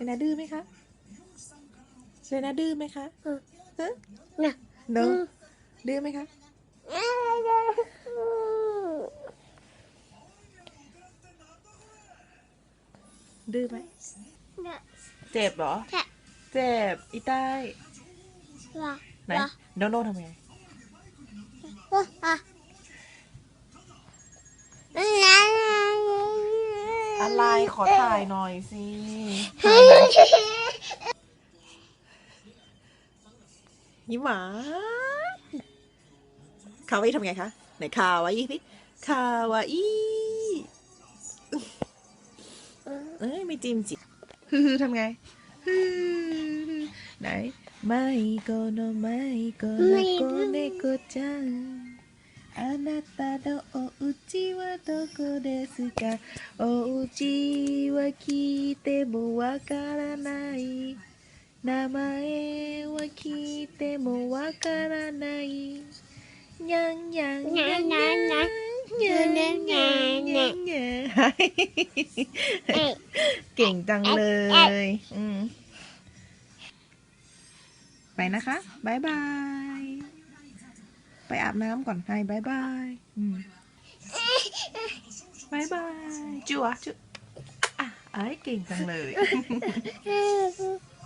เลนาดื้อไหมคะเลนาดื้อไหมคะอืมฮะน่ะโนดื้อไหมคะดื้อไหมเจ็บเหรอใช่เจ็บ อีใต้ว่าไหนว่าโนโนทำไง อะอะไรขอถ่ายหน่อยสิยิ้มหวานคาวาอี้ทำไงคะ ไหนคาวาอี้สิคาวาอี้เอ้ยไม่จิ้มจิฮือทำไงฮือไหนไม่โกโนไม่โกโนโกเนโกจัง あなたのお家はどこですかお家は聞いてもわからない名前は聞いてもわからないにゃんにゃんにゃんにゃんにゃんにゃんにゃんにゃんにゃんにゃんเก่งจังเลยอืมไปนะคะบายบาย ไปอาบน้ำก่อนให้บายบายอืมบายบายจัวจุอ่ะไอ้ายเก่งจังเลย Mm-hmm.